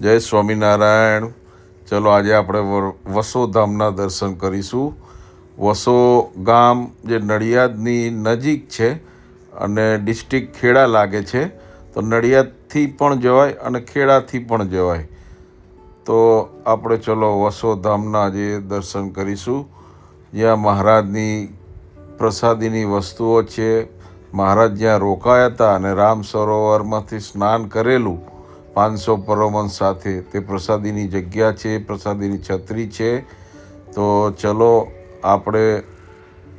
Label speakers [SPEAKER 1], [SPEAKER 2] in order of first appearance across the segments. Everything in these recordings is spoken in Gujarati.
[SPEAKER 1] જય સ્વામિનારાયણ. ચલો આજે આપણે વર- વસો ધામના દર્શન કરીશું. વસો ગામ જે નડિયાદની નજીક છે અને ડિસ્ટ્રિક્ટ ખેડા લાગે છે, તો નડિયાદથી પણ જવાય અને ખેડાથી પણ જવાય. તો આપણે ચલો વસો ધામના આજે દર્શન કરીશું. જ્યાં મહારાજની પ્રસાદીની વસ્તુઓ છે, મહારાજ જ્યાં રોકાયા હતા અને રામ સરોવરમાંથી સ્નાન કરેલું પાંચસો પરોમન સાથે તે પ્રસાદીની જગ્યા છે, પ્રસાદીની છત્રી છે. તો ચલો આપણે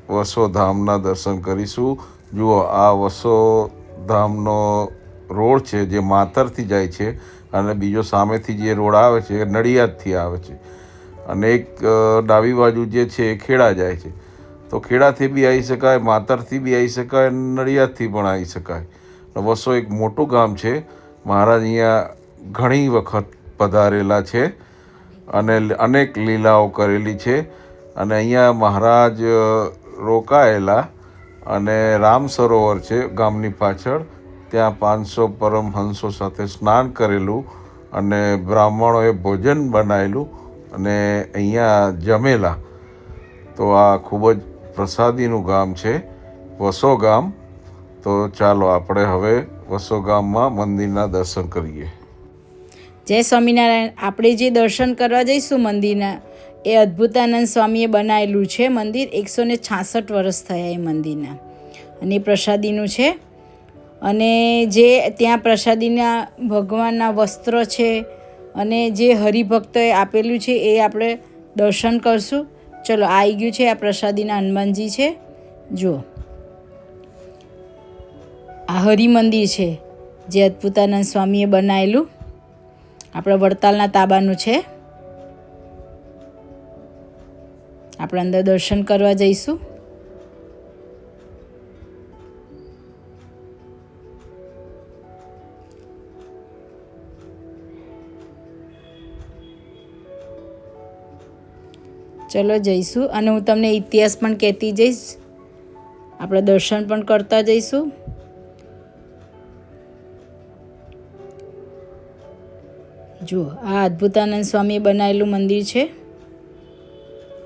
[SPEAKER 1] વસોધામના દર્શન કરીશું. જુઓ, આ વસોધામનો રોડ છે જે માતરથી જાય છે અને બીજો સામેથી જે રોડ આવે છે એ નડિયાદથી આવે છે. અને એક ડાબી બાજુ જે છે એ ખેડા જાય છે. તો ખેડાથી બી આવી શકાય, માતરથી બી આવી શકાય નડિયાદથી પણ આવી શકાય. વસો એક મોટું ગામ છે. મહારાજ અહીંયા ઘણી વખત પધારેલા છે અને અનેક લીલાઓ કરેલી છે. અને અહીંયા મહારાજ રોકાયેલા અને રામ સરોવર છે ગામની પાછળ. ત્યાં પાંચસો પરમહંસો સાથે સ્નાન કરેલું અને બ્રાહ્મણોએ ભોજન બનાવેલું અને અહીંયા જમેલા. તો આ ખૂબ જ પ્રસાદીનું ગામ છે. વસો ગામ. તો ચાલો આપણે હવે વસો મંદિરના દર્શન કરીએ.
[SPEAKER 2] જય સ્વામિનારાયણ. આપણે જે દર્શન કરવા જઈશું મંદિરના, એ અદ્ભુતાનંદ સ્વામીએ બનાવેલું છે મંદિર. એકસો ને છાસઠ વર્ષ થયા એ મંદિરના. અને પ્રસાદીનું છે. અને જે ત્યાં પ્રસાદીના ભગવાનના વસ્ત્ર છે અને જે હરિભક્તોએ આપેલું છે એ આપણે દર્શન કરશું. ચલો આવી ગયું છે આ પ્રસાદીના હનુમાનજી છે. જુઓ. આ હરિમંદિર છે, જે અદ્ભુતાનંદ સ્વામીએ બનાવેલું આપણા વડતાલના તાબાનું છે. આપણે અંદર દર્શન કરવા જઈશું. ચલો જઈશું અને હું તમને ઇતિહાસ પણ કહેતી જઈશ. આપણે દર્શન પણ કરતા જઈશું. જુઓ, આ અદ્ભુતાનંદ સ્વામીએ બનાવેલું મંદિર છે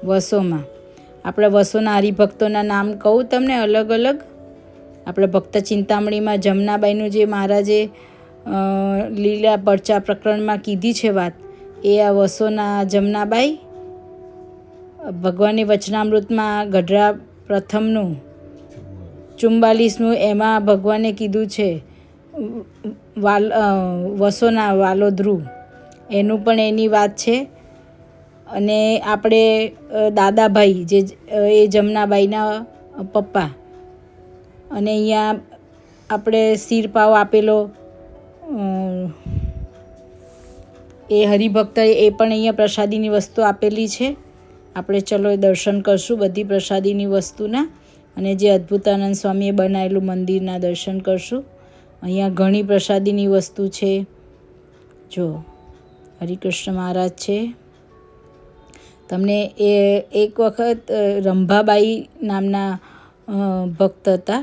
[SPEAKER 2] વસોમાં. આપણા વસોના હરિભક્તોના નામ કહું તમને અલગ અલગ. આપણા ભક્ત ચિંતામણીમાં જમનાબાઈનું જે મહારાજે લીલા પરચા પ્રકરણમાં કીધી છે વાત, એ આ વસોના જમનાબાઈ, ભગવાનની વચનામૃતમાં ગઢડા પ્રથમનું ચુમ્બાલીસનું એમાં ભગવાને કીધું છે, વાલ વસોના વાલોદ્રુ. એનું પણ એની વાત છે. અને આપણે દાદાભાઈ જે એ જમનાબાઈના પપ્પા. અને અહીંયા આપણે શિરપાવ આપેલો એ હરિભક્તએ એ પણ અહીંયા પ્રસાદીની વસ્તુ આપેલી છે. આપણે ચલો એ દર્શન કરશું બધી પ્રસાદીની વસ્તુના. અને જે અદ્ભુતાનંદ સ્વામીએ બનાવેલું મંદિરના દર્શન કરશું. અહીંયા ઘણી પ્રસાદીની વસ્તુ છે. જો. હરિકૃષ્ણ મહારાજ છે. તમને એ એક વખત રંભાબાઈ નામના ભક્ત હતા.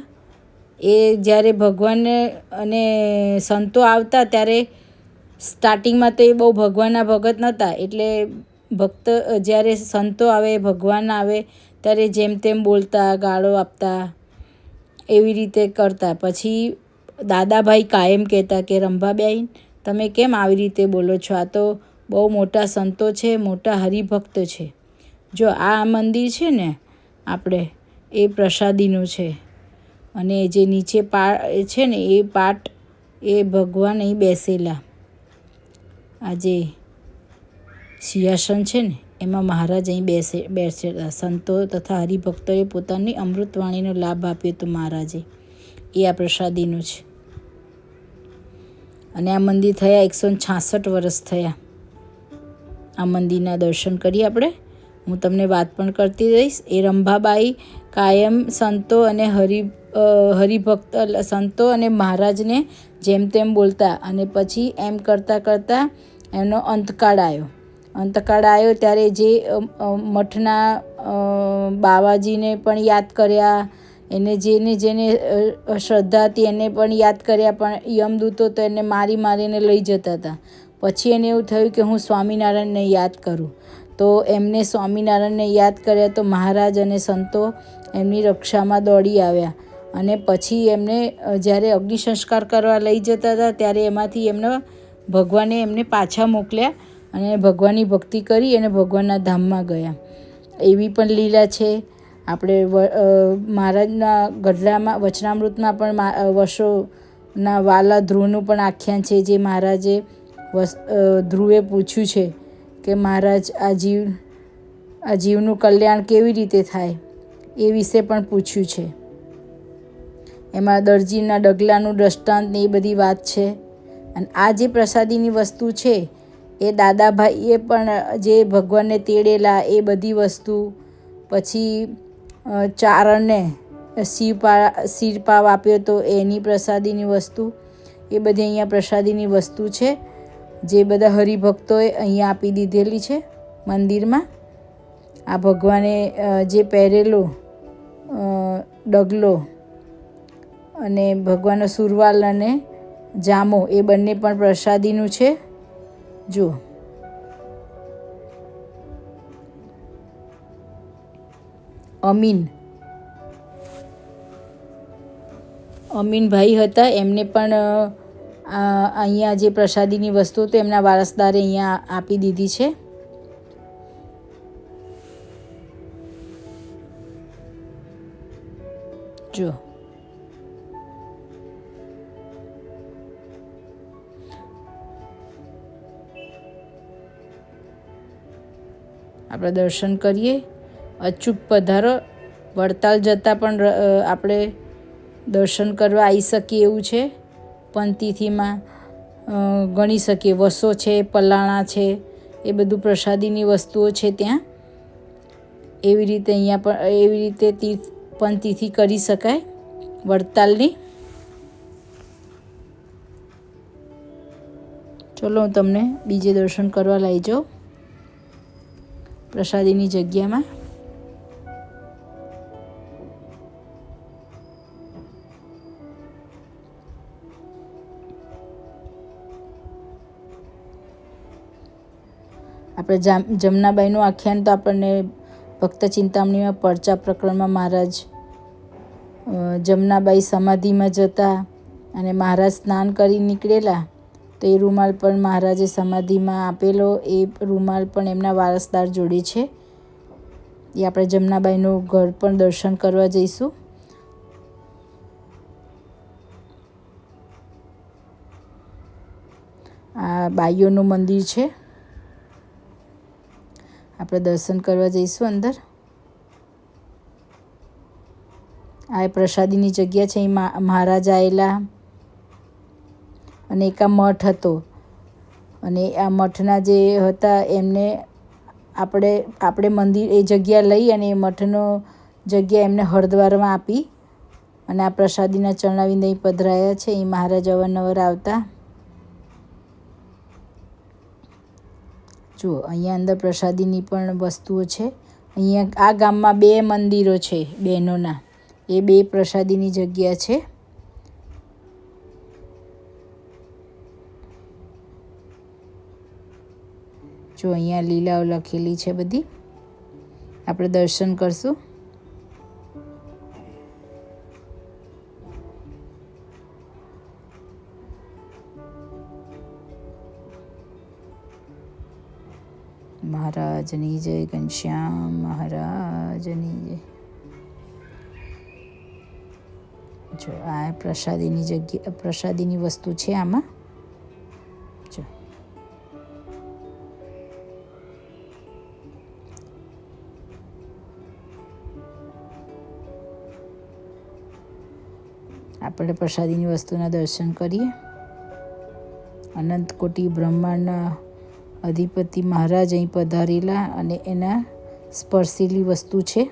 [SPEAKER 2] એ જ્યારે ભગવાનને અને સંતો આવતા ત્યારે સ્ટાર્ટિંગમાં તો એ બહુ ભગવાનના ભગત નહોતા એટલે ભક્ત જ્યારે સંતો આવે, ભગવાન આવે, ત્યારે જેમ તેમ બોલતા, ગાળો આપતા, એવી રીતે કરતા. પછી દાદાભાઈ કાયમ કહેતા કે, રંભાબેન તમે કેમ આવી રીતે બોલો છો? આ તો બહુ મોટા સંતો છે, મોટા હરિભક્ત છે. જો આ મંદિર છે ને આપણે, એ પ્રસાદીનું છે. અને જે નીચે પા છે ને, એ પાટ, એ ભગવાન અહીં બેસેલા. આ જે સિંહાસન છે ને, એમાં મહારાજ અહીં બેસે, બેસેલા. સંતો તથા હરિભક્તોએ પોતાની અમૃતવાણીનો લાભ આપ્યો હતો મહારાજે. એ આ પ્રસાદીનું છે. અને આ મંદિર થયા એકસો છાસઠ વર્ષ થયા. આ મંદિરના દર્શન કરીએ આપણે. હું તમને વાત પણ કરતી રહીશ. એ રંભાબાઈ, કાયમ સંતો અને હરિ હરિભક્ત સંતો અને મહારાજને જેમ તેમ બોલતા અને પછી એમ કરતાં કરતાં એમનો અંતકાળ આવ્યો. અંતકાળ આવ્યો ત્યારે જે મઠના બાવાજીને પણ યાદ કર્યા એને જેને જેને શ્રદ્ધાથી એને પણ યાદ કર્યા, પણ યમદૂતો તો એને મારી મારીને લઈ જતા હતા. પછી એને એવું થયું કે હું સ્વામિનારાયણને યાદ કરું. તો એમને સ્વામિનારાયણને યાદ કર્યા તો મહારાજ અને સંતો એમની રક્ષામાં દોડી આવ્યા. અને પછી એમને જ્યારે અગ્નિ સંસ્કાર કરવા લઈ જતા હતા, ત્યારે એમાંથી એમને ભગવાને એમને પાછા મોકલ્યા અને ભગવાનની ભક્તિ કરી અને ભગવાનના ધામમાં ગયા. એવી પણ લીલા છે. આપણે મહારાજના ગઢડામાં વચનામૃતમાં પણ વસોના વાલા ધ્રુવનું પણ આખ્યાન છે, જે મહારાજે ધ્રુવે પૂછ્યું છે કે મહારાજ, આ જીવ, આ જીવનું કલ્યાણ કેવી રીતે થાય એ વિશે પણ પૂછ્યું છે. એમાં દરજીના ડગલાનું દ્રષ્ટાંત ને એ બધી વાત છે. અને આ જે પ્રસાદીની વસ્તુ છે, એ દાદાભાઈએ પણ જે ભગવાનને તેડેલા એ બધી વસ્તુ, પછી ચારણને શિવપા શિરપાવ આપ્યો તો એની પ્રસાદીની વસ્તુ. એ બધી અહીંયા પ્રસાદીની વસ્તુ છે. જે બધા હરિભક્તોએ અહીંયા આપી દીધેલી છે મંદિરમાં. આ ભગવાને જે પહેરેલો ડગલો અને ભગવાનનો સુરવાલ અને જામો એ બંને પણ પ્રસાદીનું છે. જુઓ. અમીન. અમીનભાઈ હતા, એમને પણ અહીંયા જે પ્રસાદીની વસ્તુ તો એમના વારસદારે અહીંયા આપી દીધી છે. જો. આપણે દર્શન કરીએ. અચૂક પધારો. વડતાલ જતાં પણ આપણે દર્શન કરવા આવી શકીએ એવું છે. પંતીથીમાં ગણી શકીએ. વસો છે, પલાણા છે, એ બધું પ્રસાદીની વસ્તુઓ છે ત્યાં. એવી રીતે અહીંયા પણ, એવી રીતે તીર્થ પંતીથી કરી શકાય વડતાલની. ચલો, હું તમને બીજે દર્શન કરવા લઈ જાઉં. પ્રસાદીની જગ્યામાં. આપણે જામ, જમનાબાઈનું આખ્યાન તો આપણને ભક્ત ચિંતામણીમાં પરચા પ્રકરણમાં મહારાજ જમનાબાઈ સમાધિમાં જતા અને મહારાજ સ્નાન કરી નીકળેલા, તો એ રૂમાલ પણ મહારાજે સમાધિમાં આપેલો, એ રૂમાલ પણ એમના વારસદાર જોડે છે. એ આપણે જમનાબાઈનું ઘર પણ દર્શન કરવા જઈશું. આ બાઈઓનું મંદિર છે. આપણે દર્શન કરવા જઈશું અંદર. આ પ્રસાદીની જગ્યા છે અહીં મહારાજ આવેલા અને એક આ મઠ હતો. અને આ મઠના જે હતા, એમને આપણે આપણે મંદિર, એ જગ્યા લઈ અને એ મઠનો જગ્યા એમને હરદ્વારમાં આપી. અને આ પ્રસાદીના ચરણાવિંદ પધરાયા છે, એ મહારાજ અવારનવાર આવતા. જુઓ, અહીંયા અંદર પ્રસાદીની પણ વસ્તુઓ છે. અહીંયા આ ગામમાં બે મંદિરો છે બહેનોના. એ બે પ્રસાદીની જગ્યા છે. જો અહીંયા લીલાઓ લખેલી છે બધી. આપણે દર્શન કરશું. મહારાજની જય ઘનશ્યામ મહારાજની જય. જો આ પ્રસાદીની જગ્યા, પ્રસાદીની વસ્તુ છે આમાં. આપણે પ્રસાદીની વસ્તુના દર્શન કરીએ. અનંત કોટી બ્રહ્માંડના અધિપતિ મહારાજ અહીં પધારેલા અને એના સ્પર્શેલી વસ્તુ છે.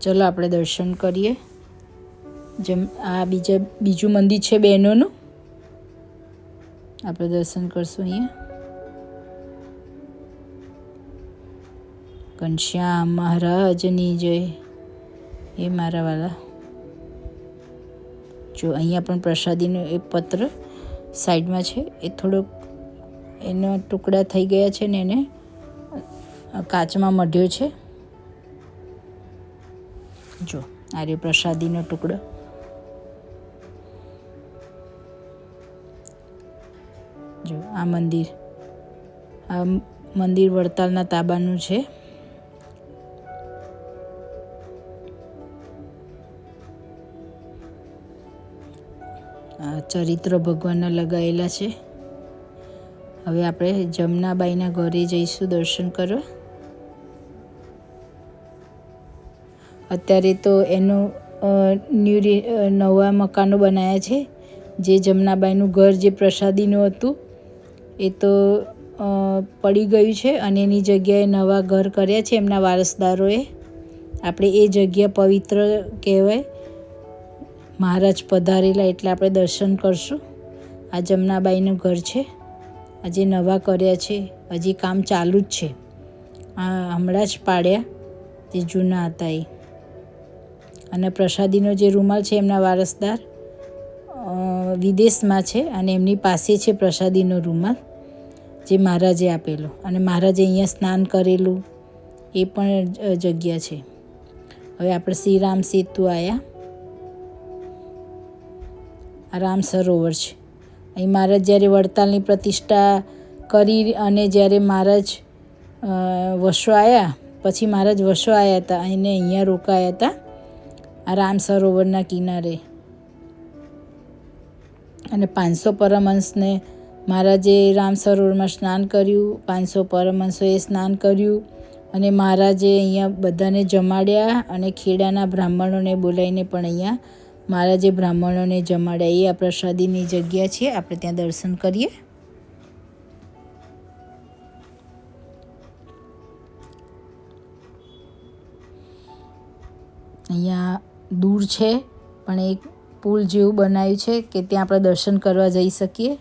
[SPEAKER 2] ચલો આપણે દર્શન કરીએ. જેમ આ બીજા બીજું મંદિર છે બહેનોનું. આપણે દર્શન કરશું અહીંયા. ઘનશ્યામ મહારાજની જય. એ મારા વાલા. જો અહીંયા પણ પ્રસાદીનો એ પત્ર સાઈડમાં છે, એ થોડોક એના ટુકડા થઈ ગયા છે ને એને કાચમાં મઢ્યો છે. જો, આ રે પ્રસાદીનો ટુકડો. જો, આ મંદિર આ મંદિર વડતાલના તાબાનું છે. ચરિત્ર ભગવાનના લગાવેલા છે. હવે આપણે જમનાબાઈના ઘરે જઈશું દર્શન કરવા. અત્યારે તો એનું ન્યૂ નવા મકાનો બનાવ્યા છે. જે જમનાબાઈનું ઘર જે પ્રસાદીનું હતું, એ તો પડી ગયું છે અને એની જગ્યાએ નવા ઘર કર્યા છે એમના વારસદારોએ. આપણે એ જગ્યા પવિત્ર કહેવાય. મહારાજ પધારેલા એટલે આપણે દર્શન કરશું. આ જમનાબાઈનું ઘર છે. આજે નવા કર્યા છે. હજી કામ ચાલુ જ છે. આ હમણાં જ પાડ્યા જે જૂના હતા એ. અને પ્રસાદીનો જે રૂમાલ છે એમના વારસદાર વિદેશમાં છે અને એમની પાસે છે પ્રસાદીનો રૂમાલ જે મહારાજે આપેલો. અને મહારાજે અહીંયા સ્નાન કરેલું એ પણ જગ્યા છે. હવે આપણે શ્રી રામ સેતુ આવ્યા રામ સરોવર છે. અહીં મહારાજ જ્યારે વડતાલની પ્રતિષ્ઠા કરી અને જ્યારે મહારાજ વસો આવ્યા પછી મહારાજ વસો આવ્યા હતા અને અહીંયા રોકાયા હતા, આ રામ સરોવરના કિનારે. અને પાંચસો પરમહંસને મહારાજે રામ સરોવરમાં સ્નાન કર્યું, પાંચસો પરમહંસોએ સ્નાન કર્યું, અને મહારાજે અહીંયા બધાને જમાડ્યા અને ખેડાના બ્રાહ્મણોને બોલાવીને પણ અહીંયા મહારાજે બ્રાહ્મણોને જમાડ્યા એ આ પ્રસાદીની જગ્યા છે, આપણે ત્યાં દર્શન કરીએ. અહીંયા દૂર છે, પણ એક પુલ જેવું બનાવ્યું છે કે ત્યાં આપણે દર્શન કરવા જઈ શકીએ.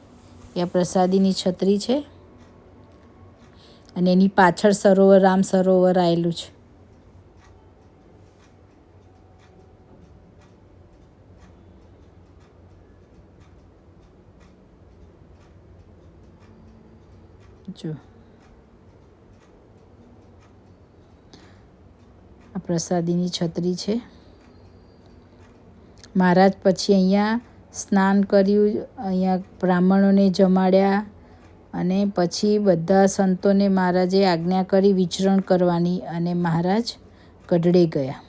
[SPEAKER 2] એ આ પ્રસાદીની છત્રી છે. અને એની પાછળ સરોવર, રામ સરોવર આવેલું છે. જો આ પ્રસાદીની છત્રી છે. મહારાજ પછી અહીંયા સ્નાન કર્યું, અહીંયા બ્રાહ્મણોને જમાડ્યા અને પછી બધા સંતોને મહારાજે આજ્ઞા કરી વિચરણ કરવાની અને મહારાજ ગઢડે ગયા.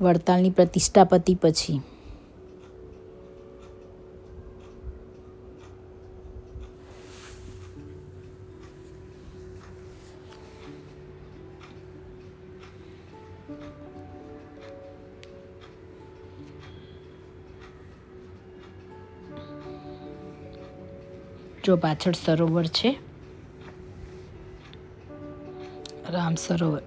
[SPEAKER 2] વડતાલની પ્રતિષ્ઠાપતિ પછી. જો પાછળ સરોવર છે. રામ સરોવર.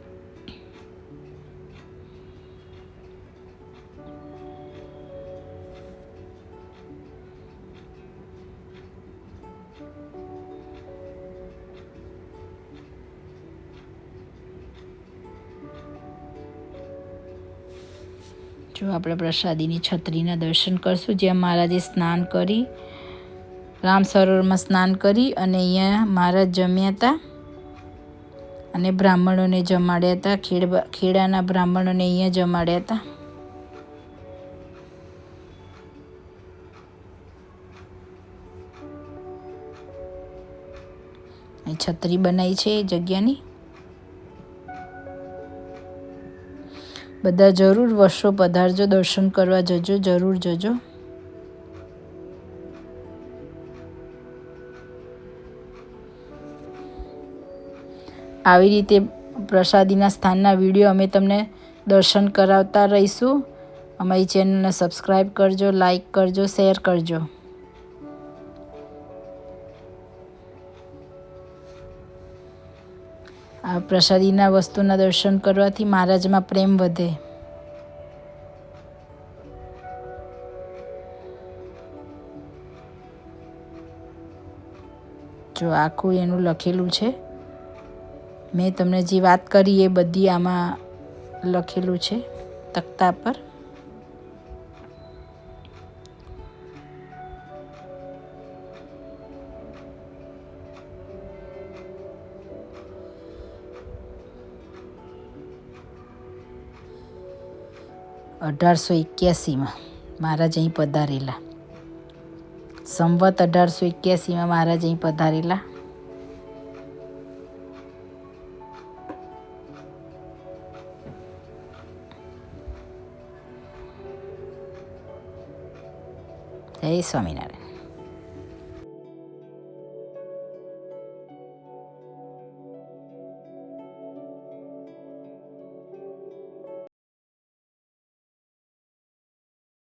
[SPEAKER 2] જો આપણે પ્રસાદીની છત્રીના દર્શન કરશું, જ્યાં મહારાજે સ્નાન કરી રામ સરોવરમાં સ્નાન કરી અને અહીંયા મહારાજ જમ્યા હતા. અને બ્રાહ્મણોને જમાડ્યા હતા. ખેડ ખેડાના બ્રાહ્મણોને અહીંયા જમાડ્યા હતા. છત્રી બનાવી છે એ જગ્યાની. બધા જરૂર વર્ષો પધારજો, દર્શન કરવા જજો, જરૂર જજો. આવી રીતે પ્રસાદીના સ્થાનના વીડિયો અમે તમને દર્શન કરાવતા રહીશું. અમારી ચેનલને સબસ્ક્રાઈબ કરજો લાઈક કરજો, શેર કરજો. આ પ્રસાદીના વસ્તુના દર્શન કરવાથી મહારાજમાં પ્રેમ વધે. જો આખું એનું લખેલું છે મેં તમને જે વાત કરી એ બધી આમાં લખેલું છે, તક્તા પર. અઢારસો એક્યાસીમાં મહારાજ અહીં પધારેલા. સંવત અઢારસો એક્યાસીમાં મહારાજ અહીં પધારેલા. જય સ્વામિનારાયણ